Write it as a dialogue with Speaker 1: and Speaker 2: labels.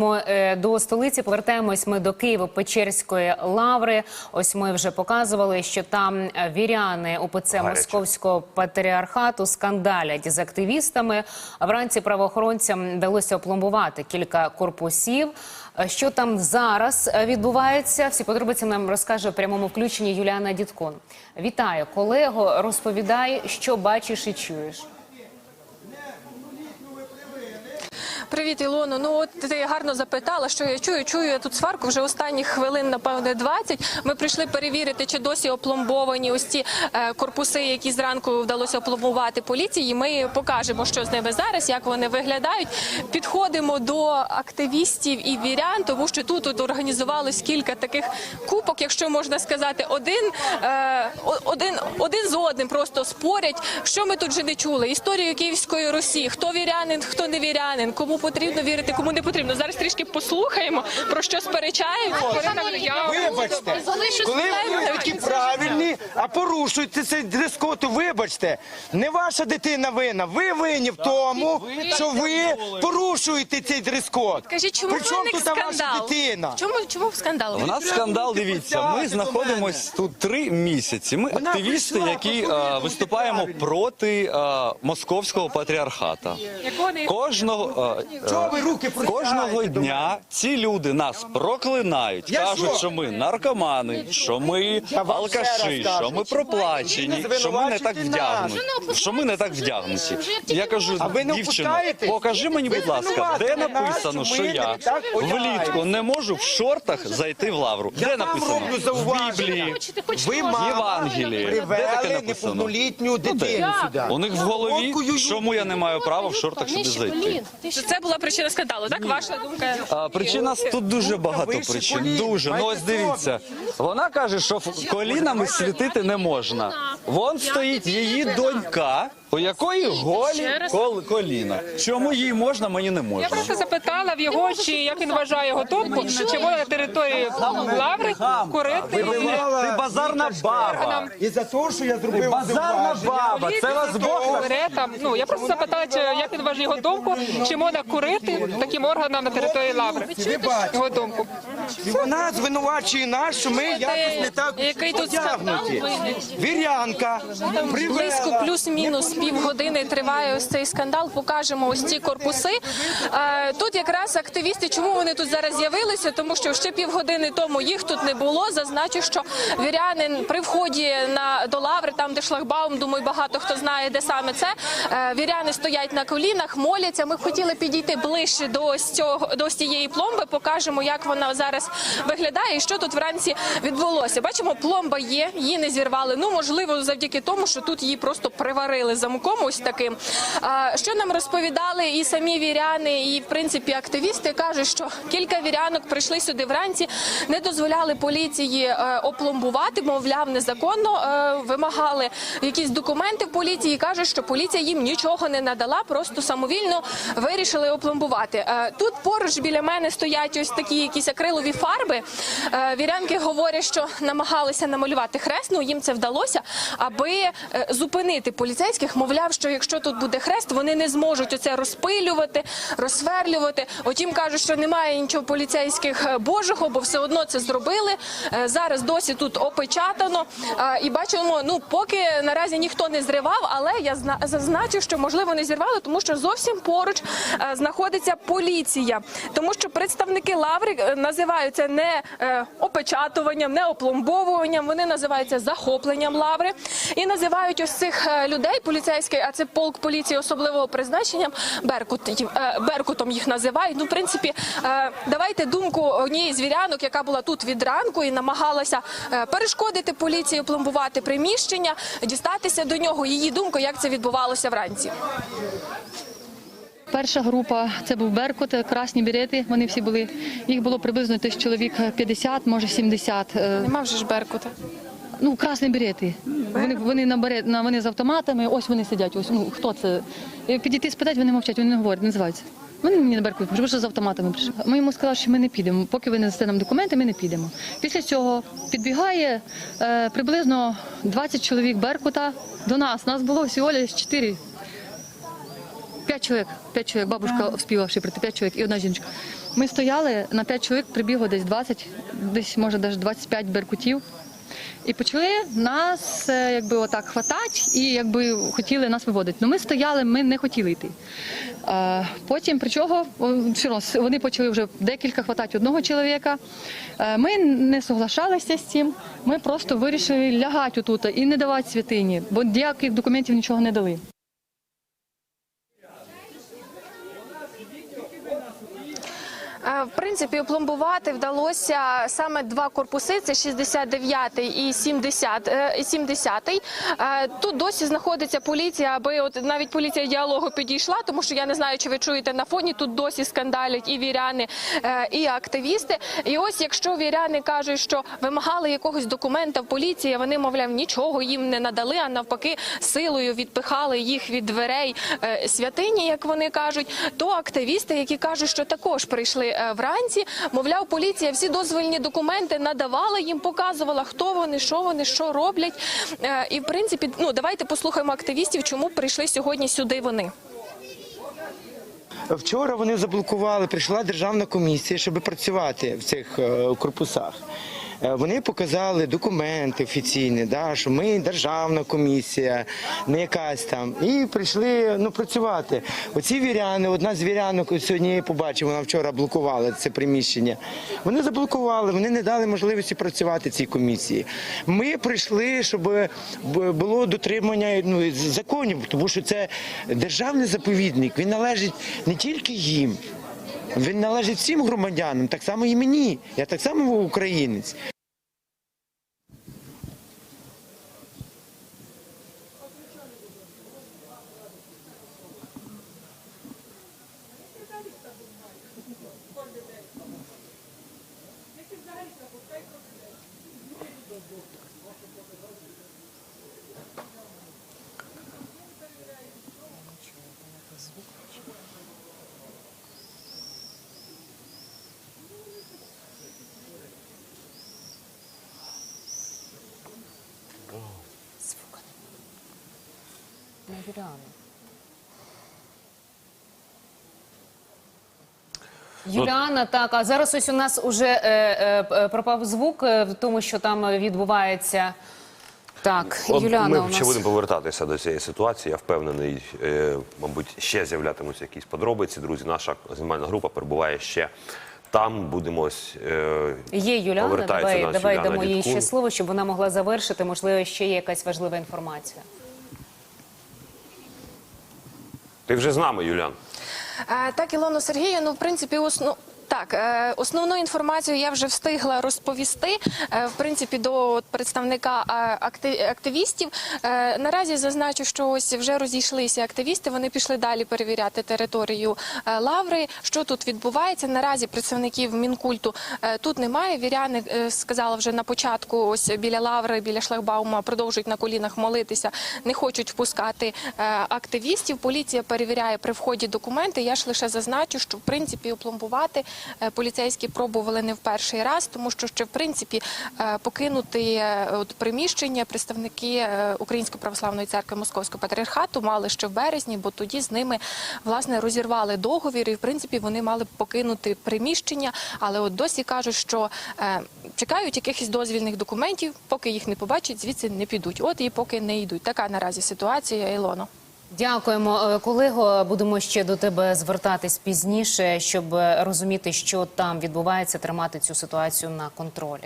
Speaker 1: Е, До столиці повертаємось ми до Києво-Печерської лаври. Ось ми вже показували, що там е, віряни УПЦ. Московського патріархату скандалять з активістами. Вранці правоохоронцям вдалося опломбувати кілька корпусів. Е, Що там зараз відбувається? Всі подробиці нам розкаже в прямому включенні Юліана Дідкон. Вітаю, колего. Розповідай, що бачиш і чуєш.
Speaker 2: Привіт, Ілоно. Ну от ти гарно запитала, що я чую. Чую я тут сварку вже останніх хвилин, напевне, 20. Ми прийшли перевірити, чи досі опломбовані ось ці е, корпуси, які зранку вдалося опломбувати поліції. Ми покажемо, що з ними зараз, як вони виглядають. Підходимо до активістів і вірян, тому що тут, тут організувалось кілька таких купок, якщо можна сказати, один, е, один, один з одним просто спорять. Що ми тут вже не чули? Історію Київської Росії. Хто вірянин, хто не вірянин, кому потрібно вірити, кому не потрібно. Зараз трішки послухаємо про що сперечають.
Speaker 3: Вибачте, коли ви такі правильні, а порушуєте цей дрес-код, вибачте, не ваша дитина винна. Ви винні в тому, що ви порушуєте цей дрес-код.
Speaker 2: Скажіть, чому
Speaker 3: При
Speaker 2: виник
Speaker 3: тут ваша дитина?
Speaker 2: Чому чому скандал?
Speaker 4: У нас скандал. Дивіться, ми знаходимось тут три місяці. Ми активісти, які е, виступаємо проти е, московського патріархата. Кожного
Speaker 3: Чого ви руки
Speaker 4: кожного дня ці люди нас проклинають, кажуть,
Speaker 3: що?
Speaker 4: ми наркомани, що ми алкаші, що ми проплачені, що ми не так вдягнуті. Що ми не так вдягнуті. Я кажу, дівчино, покажи мені, будь ласка, де написано,
Speaker 3: що
Speaker 4: я влітку не можу в шортах зайти в лавру. Де написано? В. Біблії.
Speaker 3: Ви мама
Speaker 4: Євангелії. Де таке написано?
Speaker 3: неповнолітню дитину сюди.
Speaker 4: У них в голові, чому я не маю права в шортах сюди зайти.
Speaker 2: Це була причина скандалу. Так ваша думка?
Speaker 4: А, причина тут дуже багато причин. Дуже. Ну ось дивіться. Вона каже, що в- колінами світити не можна. Вон стоїть її донька, у якої голі кол- коліна. Чому їй можна, мені не
Speaker 5: Я
Speaker 4: можна.
Speaker 5: просто запитала в його, чи як він вважає його думку, чи можна на території лаври курити.
Speaker 4: Ти базарна баба.
Speaker 3: І за те, що я зробив
Speaker 4: Базарна баба. Це вас Бог
Speaker 5: Сигарета. Ну я просто запитала, чи як він вважає його думку, чи можна курити таким органам на території лаври.
Speaker 3: Ви.
Speaker 5: Його думку.
Speaker 3: І вона звинувачує нас, що ми якось не так
Speaker 2: Який тут
Speaker 3: одягнуті. Вірянка
Speaker 2: Близько
Speaker 3: привела.
Speaker 2: плюс-мінус півгодини триває ось цей скандал. Покажемо ось ці корпуси. Е, Тут якраз активісти, чому вони тут зараз з'явилися? Тому що ще півгодини тому їх тут не було. Зазначу, що вірянин при вході на до лаври, там де шлагбаум, думаю, багато хто знає, де саме це. е, Віряни стоять на колінах, моляться. Ми хотіли підійти ближче до цього до цієї пломби. Покажемо, як вона зараз виглядає і що тут вранці відбулося. Бачимо, пломба є, її не зірвали. Ну можливо, завдяки тому, що тут її просто приварили замком. Ось таким. Що нам розповідали і самі віряни, і в принципі активісти кажуть, що кілька вірянок прийшли сюди вранці, не дозволяли поліції е, опломбувати, мовляв, незаконно е, вимагали якісь документи в поліції. і Кажуть, що поліція їм нічого не надала, просто самовільно вирішили опломбувати. Е, Тут поруч біля мене стоять ось такі якісь акрилові фарби. Вірянки говорять, що намагалися намалювати хрест, ну їм це вдалося, аби зупинити поліцейських. Мовляв, що якщо тут буде хрест, вони не зможуть оце розпилювати, розсверлювати. Утім, кажуть, що немає нічого поліцейських е, божого, бо все одно це зробили. Е, Зараз досі тут опечатано. Е, І бачимо, ну поки наразі ніхто не зривав, але я зна- зазначу, що можливо не зірвали, тому що зовсім поруч знаходиться поліція, тому що представники лаври називають це не опечатуванням, не опломбовуванням. Вони називаються захопленням лаври і називають ось цих людей поліцейських, а це полк поліції особливого призначення. Беркут е, Беркутом їх називають. Ну, в принципі, е, давайте думку однієї з вірянок, яка була тут від ранку і намагалася е, перешкодити поліції, пломбувати приміщення, дістатися до нього. Її думку, як це відбувалося вранці.
Speaker 6: Перша група це був Беркут, красні берети. Вони всі були. Їх було приблизно десь чоловік 50, може 70. Е,
Speaker 2: Нема вже ж Беркута.
Speaker 6: Ну, красні берети. Вони вони на берет, на вони з автоматами. Ось вони сидять. Ось ну хто це? І Підійти спитати, вони мовчать, вони не говорять, не називаються. Вони мені на Беркут, тому що з автоматами прийшли. Ми йому сказали, що ми не підемо. Поки ви не дасте нам документи, ми не підемо. Після цього підбігає е, приблизно 20 чоловік Беркута до нас. Нас було всього лише 4 П'ять чоловік, п'ять чоловік, бабушка вспіла ще прийти, п'ять чоловік і одна жіночка. Ми стояли на 5 чоловік, прибігло десь 20, десь може навіть 25 беркутів. І почали нас е, якби отак хватати і якби хотіли нас виводити. Ну ми стояли, ми не хотіли йти. А, Потім при чого вони почали вже декілька хватати одного чоловіка. Е, Ми не соглашалися з цим. Ми просто вирішили лягати отут і не давати святині, бо ніяких документів нічого не дали.
Speaker 2: В принципі, опломбувати вдалося саме два корпуси: це 69-й і 70, е, і 70-й. Е, Тут досі знаходиться поліція, аби от навіть поліція діалогу підійшла, тому що я не знаю, чи ви чуєте на фоні. Тут досі скандалять і віряни, е, і активісти. І ось якщо віряни кажуть, що вимагали якогось документа в поліції, вони, мовляв, нічого їм не надали, а навпаки, силою відпихали їх від дверей е, святині, як вони кажуть, то активісти, які кажуть, що також прийшли е, вранці, мовляв, поліція всі дозвольні документи надавала їм, показувала, хто вони, що вони, що роблять. Е, І в принципі, ну давайте послухаємо активістів, чому прийшли сьогодні сюди вони.
Speaker 3: Вчора вони заблокували, прийшла державна комісія, щоб працювати в цих е, корпусах. Е, Вони показали документи офіційні, да, що ми державна комісія, не якась там. І прийшли ну, працювати. Оці віряни, одна з вірянок сьогодні побачив, вона вчора блокувала це приміщення. Вони заблокували, вони не дали можливості працювати цій комісії. Ми прийшли, щоб було дотримання ну, законів, тому що це державний заповідник. Він належить не тільки їм. Він належить всім громадянам, так само і мені. Я так само українець.
Speaker 1: Не Юліана. Юліана, так, а зараз ось у нас уже е, е, е, пропав звук е, в тому, що там відбувається. Так,
Speaker 7: От
Speaker 1: Юліана
Speaker 7: ми
Speaker 1: у нас.
Speaker 7: ще будемо повертатися до цієї ситуації. Я впевнений, е, мабуть, ще з'являтимуться якісь подробиці. Друзі, наша знімальна група перебуває ще там. Будемо ось е,
Speaker 1: Є Юліана, давай, давай
Speaker 7: Юліана
Speaker 1: дамо їй ще слово, щоб вона могла завершити. Можливо, ще є якась важлива інформація.
Speaker 7: Ти вже з нами, Юлян.
Speaker 2: Е, Так, Ілоно Сергію, ну в принципі, основ... Так, е, основну інформацію я вже встигла розповісти. Е, В принципі, до представника активістів. Е, Наразі зазначу, що ось вже розійшлися активісти. Вони пішли далі перевіряти територію лаври. Що тут відбувається? Наразі представників мінкульту тут немає. Віряни сказала вже на початку, ось біля лаври, біля шлагбаума, продовжують на колінах молитися, не хочуть впускати активістів. Поліція перевіряє при вході документи. Я ж лише зазначу, що в принципі опломбувати поліцейські пробували не в перший раз, тому що ще в принципі е, покинути е, приміщення представники е, Української православної церкви Московського патріархату мали ще в березні, бо тоді з ними власне розірвали договір, і в принципі вони мали покинути приміщення. Але от досі кажуть, що е, чекають якихось дозвільних документів, поки їх не побачать, звідси не підуть. От і поки не йдуть. Така наразі ситуація, Ілоно.
Speaker 1: Дякуємо, Е, колего. Будемо ще до тебе звертатись пізніше, щоб е, розуміти, що там відбувається, тримати цю ситуацію на контролі.